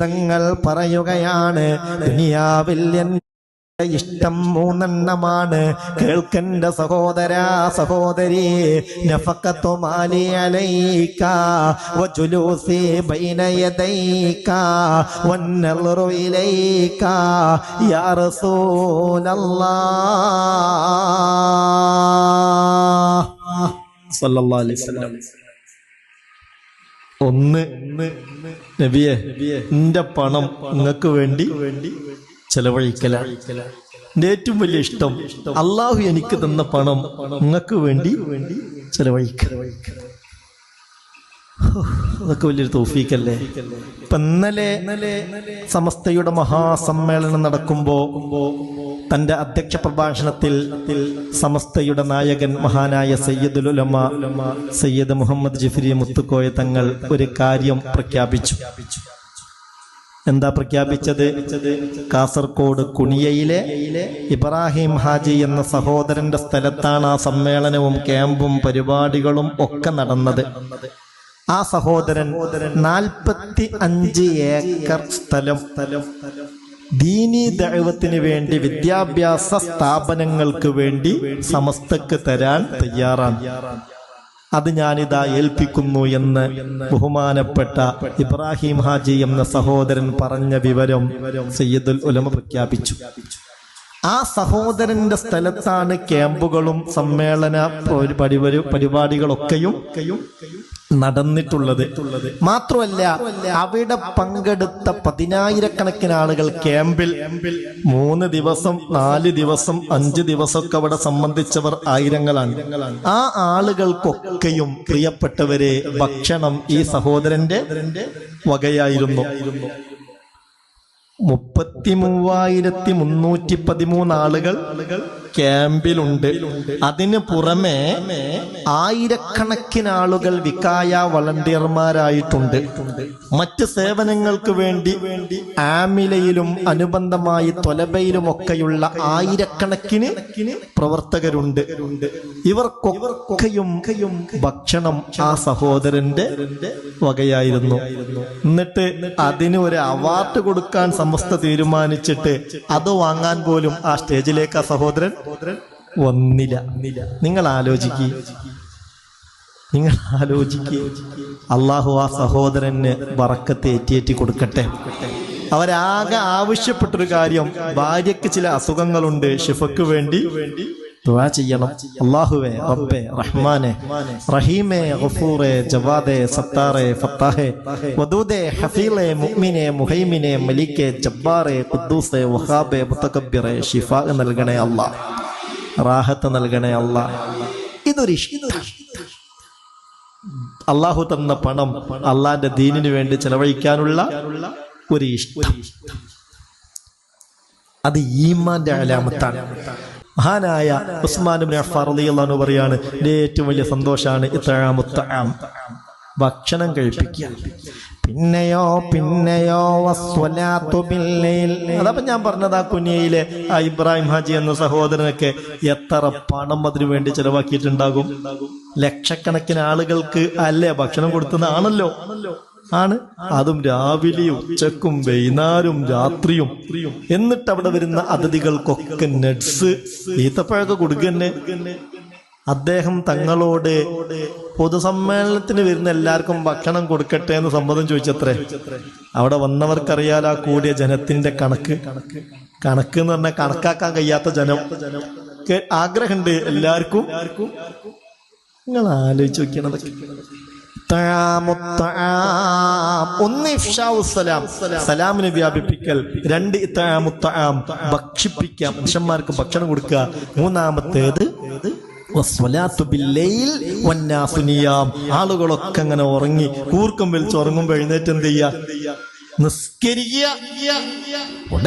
തങ്ങൾ പറയുകയാണ് ദുനിയാവിൽ ഇഷ്ടം മൂന്നെണ്ണമാണ്. കേൾക്കണ്ട സഹോദര സഹോദരി ഒന്ന് നബിയെ എന്റെ പണം നിങ്ങൾക്ക് വേണ്ടി ചെലവഴിക്കലാണ് എന്റെ ഏറ്റവും വലിയ ഇഷ്ടം അള്ളാഹു എനിക്ക് തന്ന പണം നിങ്ങൾക്ക് വേണ്ടി ചെലവഴിക്കൽ ഹോ, അതൊക്കെ വലിയൊരു തോഫീക്കല്ലേ ഇപ്പൊ ഇന്നലെ സമസ്തയുടെ മഹാസമ്മേളനം നടക്കുമ്പോ തന്റെ അധ്യക്ഷ പ്രഭാഷണത്തിൽ സമസ്തയുടെ നായകൻ മഹാനായ സയ്യിദുൽ സയ്യദ് സയ്യിദ് മുഹമ്മദ് ജിഫ്രി മുത്തുക്കോയ തങ്ങൾ ഒരു കാര്യം പ്രഖ്യാപിച്ചു. എന്താ പ്രഖ്യാപിച്ചത്? കാസർകോട് കുണിയയിലെ ഇബ്രാഹിം ഹാജി എന്ന സഹോദരന്റെ സ്ഥലത്താണ് ആ സമ്മേളനവും ക്യാമ്പും പരിപാടികളും ഒക്കെ നടന്നത്. ആ സഹോദരൻ നാൽപ്പത്തി അഞ്ച് ഏക്കർ സ്ഥലം ദീനി ദൈവത്തിന് വേണ്ടി വിദ്യാഭ്യാസ സ്ഥാപനങ്ങൾക്ക് വേണ്ടി സമസ്തക്ക് തരാൻ തയ്യാറാണ്. അത് ഞാനിതാ ഏൽപ്പിക്കുന്നു എന്ന് ബഹുമാനപ്പെട്ട ഇബ്രാഹിം ഹാജി എന്ന സഹോദരൻ പറഞ്ഞ വിവരം സയ്യിദുൽ ഉലമ പ്രഖ്യാപിച്ചു. ആ സഹോദരന്റെ സ്ഥലത്താണ് ക്യാമ്പുകളും സമ്മേളന പരിപാടി പരിപാടികളൊക്കെയും നടന്നിട്ടുള്ളത്. മാത്രമല്ല അവിടെ പങ്കെടുത്ത പതിനായിരക്കണക്കിന് ആളുകൾ ക്യാമ്പിൽ മൂന്ന് ദിവസം നാല് ദിവസം അഞ്ച് ദിവസമൊക്കെ അവിടെ സംബന്ധിച്ചവർ ആയിരങ്ങളാണ്. ആ ആളുകൾക്കൊക്കെയും പ്രിയപ്പെട്ടവരെ ഭക്ഷണം ഈ സഹോദരന്റെ വകയായിരുന്നു. മുപ്പത്തി മൂവായിരത്തി മുന്നൂറ്റി പതിമൂന്ന് ആളുകൾ ക്യാമ്പിലുണ്ട്. അതിന് പുറമെ ആയിരക്കണക്കിന് ആളുകൾ വിക്കായ വളണ്ടിയർമാരായിട്ടുണ്ട്. മറ്റ് സേവനങ്ങൾക്ക് വേണ്ടി ആമിലയിലും അനുബന്ധമായി തൊലബയിലും ഒക്കെയുള്ള ആയിരക്കണക്കിന് പ്രവർത്തകരുണ്ട്. ഇവർക്കൊക്കെയും ഭക്ഷണം ആ സഹോദരന്റെ വകയായിരുന്നു. എന്നിട്ട് അതിന് ഒരു അവാർഡ് കൊടുക്കാൻ സമസ്ത തീരുമാനിച്ചിട്ട് അത് വാങ്ങാൻ പോലും ആ സ്റ്റേജിലേക്ക് ആ സഹോദരൻ വന്നില്ല. നിങ്ങൾ ആലോചിക്കുക നിങ്ങൾ ആലോചിക്കുക അള്ളാഹു ആ സഹോദരന് വറക്കത്ത് ഏറ്റിയേറ്റി കൊടുക്കട്ടെ. അവരാകെ ആവശ്യപ്പെട്ടൊരു കാര്യം ഭാര്യയ്ക്ക് ചില അസുഖങ്ങളുണ്ട് ഷിഫക്ക് വേണ്ടി വദൂദെ ഹഫീലെ മലിക്കെ ഖുദ്ദൂസെ അള്ളാഹു തന്ന പണം അള്ളാന്റെ ദീനിനു വേണ്ടി ചെലവഴിക്കാനുള്ള ഒരു ഇഷ്ടം. അത് ഈമാന്റെ അലാമത്താണ്. മഹാനായ ഉസ്മാൻ അൻഹു പറയാണ് "എന്റെ ഏറ്റവും വലിയ സന്തോഷമാണ് ഇത്തആമുത്തആം ഭക്ഷണം കഴിപ്പിക്കുക. പിന്നെയോ പിന്നെയോ അതപ്പോ ഞാൻ പറഞ്ഞത് ആ കുനിയയിലെ ആ ഇബ്രാഹിം ഹാജി എന്ന സഹോദരനൊക്കെ എത്ര പണം അതിനു വേണ്ടി ചെലവാക്കിയിട്ടുണ്ടാകും? ലക്ഷക്കണക്കിന് ആളുകൾക്ക് അല്ലേ ഭക്ഷണം കൊടുത്തതാണല്ലോ ആണ്. അതും രാവിലെ ഉച്ചക്കും വൈകുന്നേരവും രാത്രിയും. എന്നിട്ട് അവിടെ വരുന്ന അതിഥികൾക്കൊക്കെ നട്സ് ഈത്തപ്പഴമൊക്കെ കൊടുക്കന്നെ. അദ്ദേഹം തങ്ങളോട് പൊതുസമ്മേളനത്തിന് വരുന്ന എല്ലാവർക്കും ഭക്ഷണം കൊടുക്കട്ടെ എന്ന് സമ്മതം ചോദിച്ചത്രേ. അവിടെ വന്നവർക്കറിയാലോ കൂടിയ ജനത്തിന്റെ കണക്ക്. കണക്ക് എന്ന് പറഞ്ഞാൽ കണക്കാക്കാൻ കഴിയാത്ത ജനം. ആഗ്രഹമുണ്ട് എല്ലാവർക്കും. നിങ്ങൾ ആലോചിച്ച് നോക്കിയാണതൊക്കെ സലാമിനെ വ്യാപിപ്പിക്കൽ. രണ്ട് ഇത്തആമുത്തആം. ഭക്ഷിപ്പിക്കാം മനുഷ്യന്മാർക്ക് ഭക്ഷണം കൊടുക്കുക. മൂന്നാമത്തേത്. ആളുകളൊക്കെ അങ്ങനെ ഉറങ്ങി കൂർക്കം വലിച്ച് ഉറങ്ങുമ്പോ എഴുന്നേറ്റ് എന്ത് ചെയ്യാ നിസ്കരിക്കുക.